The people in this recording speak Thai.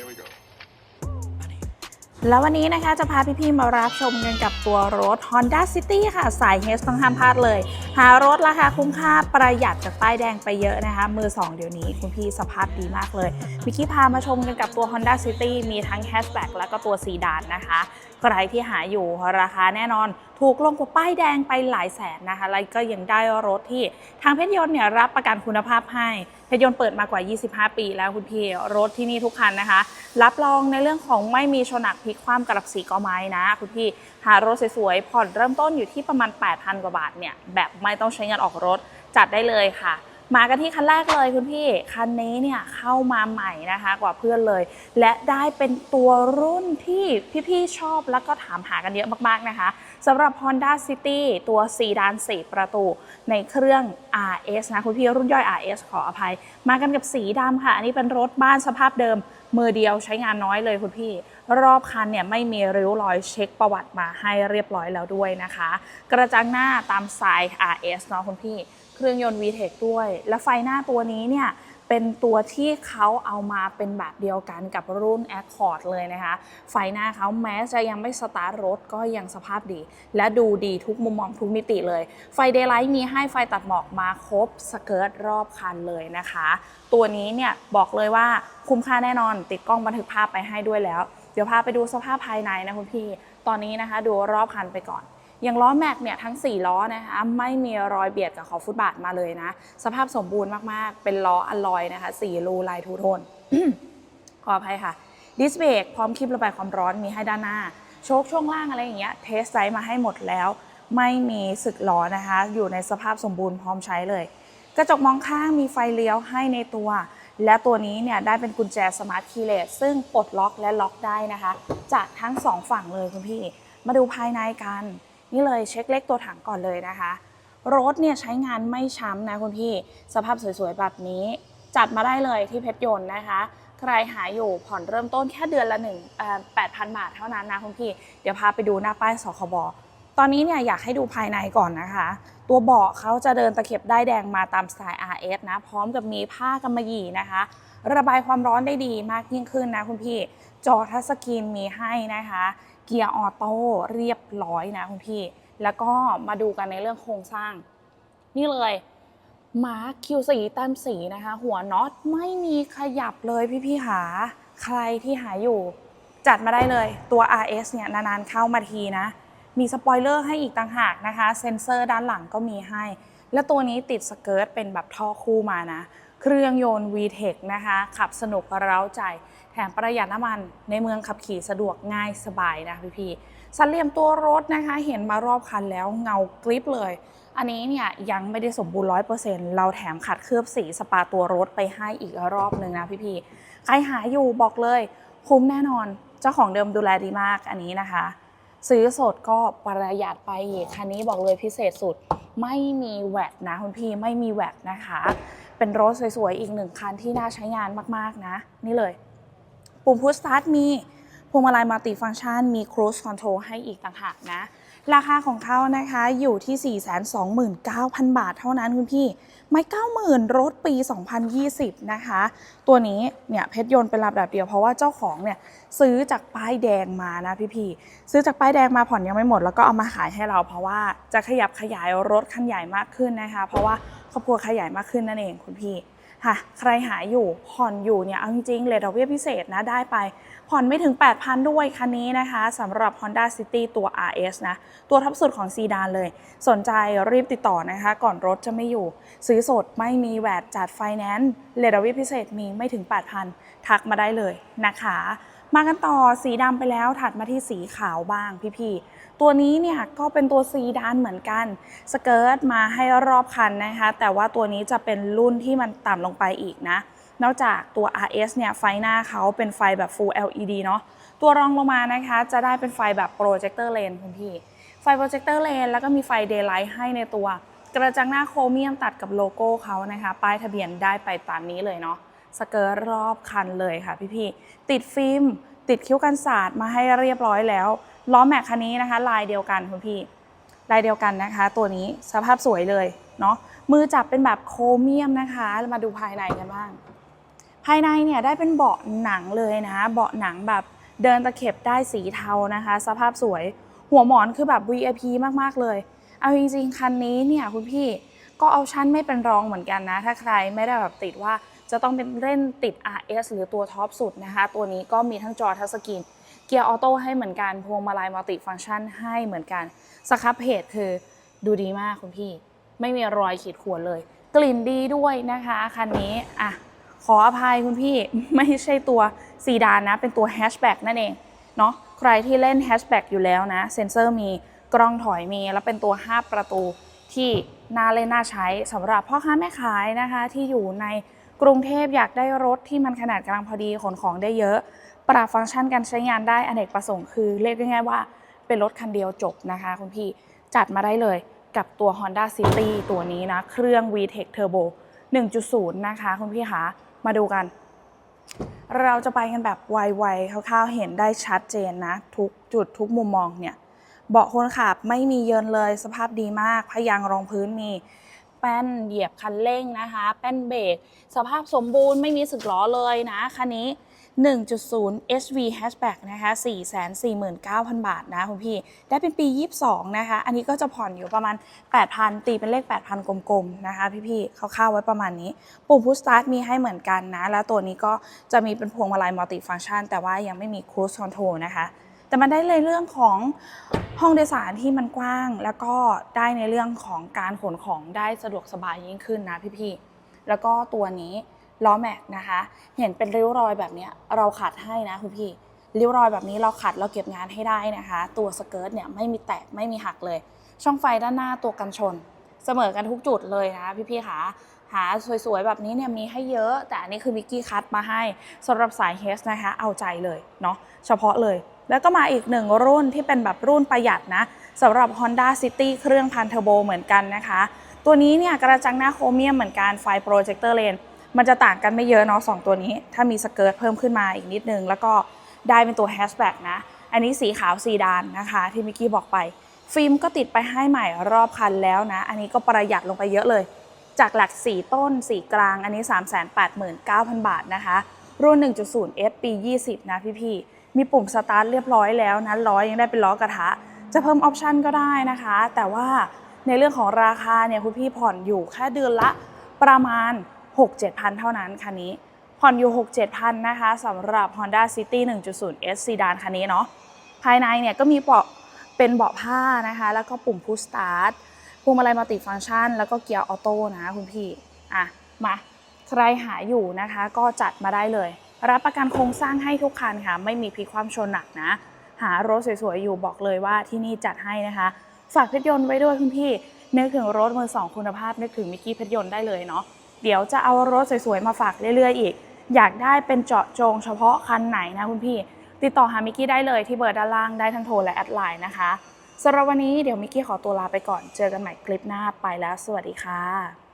Here we go. แล้ววันนี้นะคะจะพาพี่ๆมารับชมกันกับตัวรถ Honda City ค่ะ สาย H ต้องห้ามพลาดเลย หารถราคาคุ้มค่าประหยัดจากป้ายแดงไปเยอะนะคะ มือ 2 เดี๋ยวนี้คุณพี่สภาพดีมากเลยมิกกี้พามาชมกันกับตัว Honda City มีทั้งแฮชแบ็กแล้วก็ตัวซีดานนะคะ ใครที่หาอยู่ราคาแน่นอน ถูกลงกว่าป้ายแดงไปหลายแสนนะคะแล้วก็ยังได้รถที่ทางเพชรยนต์เนี่ยรับประกันคุณภาพให้เพชรยนต์เปิดมากว่า 25 ปีแล้วคุณพี่รถที่นี่ทุกคันนะคะ รับรองในเรื่องของไม่มีชนักพลิกคว่ำกระดับสีกอไม้นะคุณพี่หารถสวยๆผ่อนเริ่มต้นอยู่ที่ประมาณ 8,000 กว่าบาทเนี่ยแบบไม่ต้องใช้เงินออกรถจัดได้เลยค่ะ มากันที่คันแรกเลยคุณพี่ คันนี้เนี่ยเข้ามาใหม่นะคะกว่าเพื่อนเลย และได้เป็นตัวรุ่นที่พี่ๆชอบแล้วก็ถามหากันเยอะมากๆนะคะสำหรับ Honda City ตัวซีดาน 4 ประตูในเครื่อง RS นะคุณพี่รุ่นย่อย RS ขออภัย มากันกับสีดำค่ะ อันนี้เป็นรถบ้านสภาพเดิม มือเดียวใช้งานน้อยเลยคุณพี่ รอบคันเนี่ยไม่มีริ้วรอยเช็คประวัติมาให้เรียบร้อยแล้วด้วยนะคะ กระจังหน้าตามสาย RS เนาะคุณพี่ เครื่องยนต์ VTEC ด้วย และไฟหน้าตัวนี้เนี่ยเป็นตัวที่เขาเอามาเป็นแบบเดียวกันกับรุ่น Accord เลยนะคะ ไฟหน้าเขาแม้จะยังไม่สตาร์ทรถก็ยังสภาพดี และดูดีทุกมุมมองทุกมิติเลย ไฟเดย์ไลท์มีให้ไฟตัดหมอกมาครบสเกิร์ตรอบคันเลยนะคะ ตัวนี้เนี่ยบอกเลยว่าคุ้มค่าแน่นอนติดกล้องบันทึกภาพไปให้ด้วยแล้ว เดี๋ยวพาไปดูสภาพภายในนะคุณพี่ ตอนนี้นะคะดูรอบคันไปก่อน อย่างล้อแม็กเนี่ยทั้ง 4 ล้อนะคะไม่มีรอยเบียดกับขอบฟุตบาทมาเลยนะ สภาพสมบูรณ์มากๆ เป็นล้ออลลอยนะคะ4รูลายทูโทนขออภัยค่ะดิสเบรกพร้อมคลิประบายความร้อนมีให้ด้านหน้า โชคช่วงล่างอะไรอย่างเงี้ยเทสไซส์มาให้หมดแล้ว ไม่มีสึกล้อนะคะ อยู่ในสภาพสมบูรณ์พร้อมใช้เลย กระจกมองข้างมีไฟเลี้ยวให้ในตัว และตัวนี้เนี่ยได้เป็นกุญแจสมาร์ทคีย์เลสซึ่งปลดล็อกและล็อกได้นะคะ จากทั้งสองฝั่งเลยคุณพี่ มาดูภายในกัน นี่เลยเช็คเลขตัวถังก่อนเลยนะคะรถเนี่ยใช้งานไม่ช้ำนะคุณพี่ สภาพสวยๆแบบนี้ จัดมาได้เลยที่เพชรยนต์นะคะ ใครหาอยู่ผ่อนเริ่มต้นแค่เดือนละหนึ่งแปดพันบาทเท่านั้นนะคุณพี่ เดี๋ยวพาไปดูหน้าป้ายสคบตอนนี้เนี่ยอยากให้ดูภายในก่อนนะคะ ตัวเบาะเขาจะเดินตะเข็บได้แดงมาตามสไตล์ RS นะ พร้อมกับมีผ้ากำมะหยี่นะคะ ระบายความร้อนได้ดีมากยิ่งขึ้นนะคุณพี่ จอทัชสกรีนมีให้นะคะ เกียร์ออโต้เรียบร้อยนะคุณพี่ แล้วก็มาดูกันในเรื่องโครงสร้าง นี่เลยมาร์คคิวสีแต้มสีนะคะ หัวน็อตไม่มีขยับเลยพี่ๆหา ใครที่หาอยู่ จัดมาได้เลยตัว RS เนี่ยนานๆเข้ามาทีนะ มีสปอยเลอร์ให้อีกต่างหากนะคะ เซ็นเซอร์ด้านหลังก็มีให้ และตัวนี้ติดสเกิร์ตเป็นแบบท่อคู่มานะ เครื่องยนต์ VTEC นะคะ ขับสนุกเร้าใจ แถมประหยัดน้ำมันในเมืองขับขี่สะดวกง่ายสบายนะพี่ๆสันเหลี่ยมตัวรถนะคะ เห็นมารอบคันแล้วเงากริบเลย อันนี้เนี่ยยังไม่ได้สมบูรณ์ร้อยเปอร์เซ็นต์เราแถมขัดเคลือบสีสปาตัวรถไปให้อีกรอบหนึ่งนะพี่ๆใครหาอยู่บอกเลย คุ้มแน่นอนเจ้าของเดิมดูแลดีมากอันนี้นะคะ ซื้อสดก็ประหยัดไปอีกคันนี้บอกเลยพิเศษสุด ไม่มีแวดนะคุณพี่ไม่มีแวดนะคะ เป็นรถสวยๆ อีกหนึ่งคันที่น่าใช้งานมากๆนะ นี่เลย ปุ่มพุชสตาร์ทมีพวงมาลัยมัลติฟังก์ชันมีครูสคอนโทรลให้อีกต่างหากนะ ราคาของเขานะคะอยู่ที่ 429,000 บาทเท่านั้นคุณพี่ ไม่90,000 รถปี 2020 นะคะ ตัวนี้เนี่ยเพชรยนต์เป็นลำดับเดียวเพราะว่าเจ้าของเนี่ยซื้อจากป้ายแดงมานะพี่ๆซื้อจากป้ายแดงมาผ่อนยังไม่หมด แล้วก็เอามาขายให้เรา เพราะว่าจะขยับขยายรถคันใหญ่มากขึ้นนะคะ เพราะว่าครอบครัวขยายมากขึ้นนั่นเองคุณพี่ ค่ะใครหาอยู่ผ่อนอยู่เนี่ยเอาจริงๆเลดอกเบี้ยพิเศษนะได้ไป ผ่อนไม่ถึง 8,000 ด้วยคันนี้นะคะสำหรับ Honda City ตัว RS นะ ตัวท็อปสุดของซีดานเลย สนใจรีบติดต่อนะคะ ก่อนรถจะไม่อยู่ ซื้อสดไม่มีแวดจัดไฟแนนซ์เลดอกเบี้ยพิเศษมีไม่ถึง 8,000 ทักมาได้เลยนะคะ มากันต่อสีดำไปแล้วถัดมาที่สีขาวบ้างพี่ๆ ตัวนี้เนี่ยก็เป็นตัวซีดานเหมือนกัน สเกิร์ตมาให้รอบคันนะคะ แต่ว่าตัวนี้จะเป็นรุ่นที่มันต่ำลงไปอีกนะ นอกจากตัว RS เนี่ยไฟหน้าเขาเป็นไฟแบบ Full LED เนาะ ตัวรองลงมานะคะจะได้เป็นไฟแบบ Projector Lane คุณพี่ ไฟ Projector Lane แล้วก็มีไฟ Daylight ให้ในตัว กระจังหน้าโครเมียมตัดกับโลโก้เขานะคะ ป้ายทะเบียนได้ไปตามนี้เลยเนาะ สเกิร์ตรอบคันเลยค่ะพี่ๆติดฟิล์มติดคิ้วกันสาดมาให้เรียบร้อยแล้วล้อแม็กคันนี้นะคะ ลายเดียวกันคุณพี่ลายเดียวกันนะคะ ตัวนี้สภาพสวยเลยเนาะมือจับเป็นแบบโครเมียมนะคะมาดูภายในกันบ้าง ภายในเนี่ยได้เป็นเบาะหนังเลยนะเบาะหนังแบบเดินตะเข็บได้สีเทานะคะ สภาพสวยหัวหมอนคือแบบ VIP มากๆเลย เอาจริงๆคันนี้เนี่ยคุณพี่ก็เอาชั้นไม่เป็นรองเหมือนกันนะ ถ้าใครไม่ได้แบบติดว่า จะต้องเป็นเล่นติด RS หรือตัวท็อปสุดนะคะ ตัวนี้ก็มีทั้งจอทัชสกรีนเกียร์ออโต้ให้เหมือนกัน พวงมาลัยมัลติฟังก์ชันให้เหมือนกันสครับเพจคือดูดีมากคุณพี่ ไม่มีรอยขีดข่วนเลย กลิ่นดีด้วยนะคะคันนี้อะขออภัยคุณพี่ไม่ใช่ตัวซีดานนะ เป็นตัวแฮชแบ็กนั่นเองเนาะใครที่เล่นแฮชแบ็กอยู่แล้วนะ เซ็นเซอร์มีกล้องถอยมี แล้วเป็นตัว 5 ประตูที่น่าเล่นน่าใช้สำหรับพ่อค้าแม่ขายนะคะที่อยู่ใน กรุงเทพอยากได้รถที่มันขนาดกลางพอดีขนของได้เยอะ ปรับฟังก์ชันการใช้งานได้อเนกประสงค์คือเรียกง่ายๆว่าเป็นรถคันเดียวจบนะคะคุณพี่จัดมาได้เลยกับตัว Honda City ตัวนี้นะ เครื่อง VTEC Turbo 1.0 นะคะคุณพี่คะมาดูกัน เราจะไปกันแบบไวๆคร่าวๆเห็นได้ชัดเจนนะ ทุกจุดทุกมุมมองเนี่ย เบาะคนขับไม่มีเยินเลยสภาพดีมากพยางรองพื้นมี แป้นเหยียบคันเร่งนะคะ แป้นเบรกสภาพสมบูรณ์ไม่มีสึกล้อเลยนะคันนี้ 1.0 SV hatchback นะคะ 449,000 บาทนะคุณพี่ ได้เป็นปี 22 นะคะ อันนี้ก็จะผ่อนอยู่ประมาณ 8,000 ตีเป็นเลข 8,000 กลมๆ นะคะ พี่ๆคร่าวๆไว้ประมาณนี้ ปุ่มพุชสตาร์ทมีให้เหมือนกันนะ แล้วตัวนี้ก็จะมีเป็นพวงมาลัยมัลติฟังก์ชัน แต่ว่ายังไม่มีครู e คอนโทรลนะคะ แต่มันได้ในเรื่องของ ห้องโดยสารที่มันกว้างแล้วก็ได้ในเรื่องของการขนของได้สะดวกสบายยิ่งขึ้นนะพี่ๆแล้วก็ตัวนี้ล้อแม็กนะคะ เห็นเป็นริ้วรอยแบบเนี้ยเราขัดให้นะคุณพี่ริ้วรอยแบบนี้เราขัดเราเก็บงานให้ได้นะคะ ตัวสเกิร์ตเนี่ยไม่มีแตกไม่มีหักเลย ช่องไฟด้านหน้าตัวกันชน เสมอกันทุกจุดเลยนะพี่ๆค่ะหาสวยๆ แบบนี้เนี่ยมีให้เยอะ แต่อันนี้คือมิกกี้คัตมาให้สำหรับสายเฮสนะคะ เอาใจเลยเนาะเฉพาะเลย แล้วก็มาอีกหนึ่งรุ่นที่เป็นแบบรุ่นประหยัดนะสำหรับ Honda City เครื่องพันเทอร์โบเหมือนกันนะคะ ตัวนี้เนี่ยกระจังหน้าโครเมียมเหมือนกันไฟโปรเจคเตอร์เลนมันจะต่างกันไม่เยอะเนาะสองตัวนี้ ถ้ามีสเกิร์ตเพิ่มขึ้นมาอีกนิดนึง แล้วก็ได้เป็นตัวแฮชแบ็กนะ อันนี้สีขาวซีดานนะคะ ที่มิกกี้บอกไป ฟิล์มก็ติดไปให้ใหม่รอบคันแล้วนะ อันนี้ก็ประหยัดลงไปเยอะเลย จากหลักสีต้นสีกลางอันนี้ 389,000 บาทนะคะ รุ่น 1.0 S ปี20 นะพี่ๆ มีปุ่มสตาร์ทเรียบร้อยแล้วนะล้อยังได้เป็นล้อกระทะ จะเพิ่มออปชันก็ได้นะคะ แต่ว่าในเรื่องของราคาเนี่ยคุณพี่ผ่อนอยู่แค่เดือนละประมาณ 6-7,000 เท่านั้นคันนี้ ผ่อนอยู่ 6-7,000 นะคะสำหรับ Honda City 1.0 S ซีดานคันนี้เนาะภายในเนี่ยก็มีเบาะเป็นเบาะผ้านะคะ แล้วก็ปุ่มพุชสตาร์ทพวงมาลัยมัลติฟังก์ชัน แล้วก็เกียร์ออโต้นะคุณพี่ อะ มา ใครหาอยู่นะคะก็จัดมาได้เลย รับประกันโครงสร้างให้ทุกคันค่ะ ไม่มีพลิความชนหนักนะ หารถสวยๆอยู่บอกเลยว่าที่นี่จัดให้นะคะ ฝากเพชรยนต์ไว้ด้วยคุณพี่นึกถึงรถมือสองคุณภาพนึกถึงมิกกี้เพชรยนต์ได้เลยเนาะเดี๋ยวจะเอารถสวยๆมาฝากเรื่อยๆอีก อยากได้เป็นเจาะจงเฉพาะคันไหนนะคุณพี่ ติดต่อหามิกกี้ได้เลยที่เบอร์ด้านล่างได้ทั้งโทรและแอดไลน์นะคะสำหรับวันนี้เดี๋ยวมิกกี้ขอตัวลาไปก่อนเจอกันใหม่คลิปหน้าไปแล้ว สวัสดีค่ะ